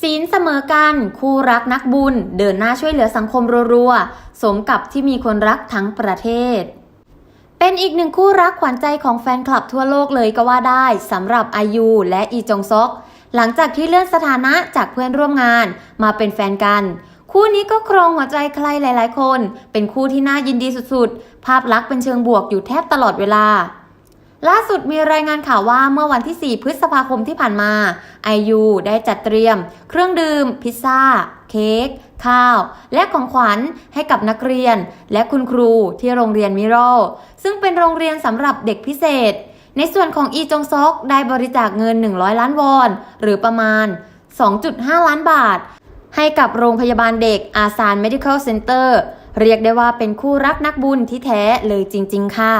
ศีลเสมอกัน คู่รักนักบุญ เดินหน้าช่วยเหลือสังคมรัวๆ สมกับที่มีคนรักทั้งประเทศ เป็นอีกหนึ่งคู่รักขวัญใจของแฟนคลับทั่วโลกเลยก็ว่าได้สำหรับอายุและอีจงซอก หลังจากที่เลื่อนสถานะจากเพื่อนร่วมงานมาเป็นแฟนกัน คู่นี้ก็ครองหัวใจใครหลาย ๆ คน เป็นคู่ที่น่ายินดีสุดๆ ภาพลักษณ์เป็นเชิงบวกอยู่แทบตลอดเวลา ล่าสุดมีรายงานข่าวว่าเมื่อวันที่ 4 พฤษภาคมที่ผ่านมา IU ได้จัดเตรียม เครื่องดื่ม พิซซ่า เค้ก ข้าว และของขวัญให้กับนักเรียน และคุณครูที่โรงเรียนมิโรซึ่งเป็นโรงเรียนสำหรับเด็กพิเศษ ในส่วนของอีจงซอกได้บริจาคเงิน 100 ล้านวอน หรือประมาณ 2.5 ล้านบาท ให้กับโรงพยาบาลเด็กอาซาน Medical Center เรียกได้ว่าเป็นคู่รักนักบุญที่แท้เลยจริง ๆ ค่ะ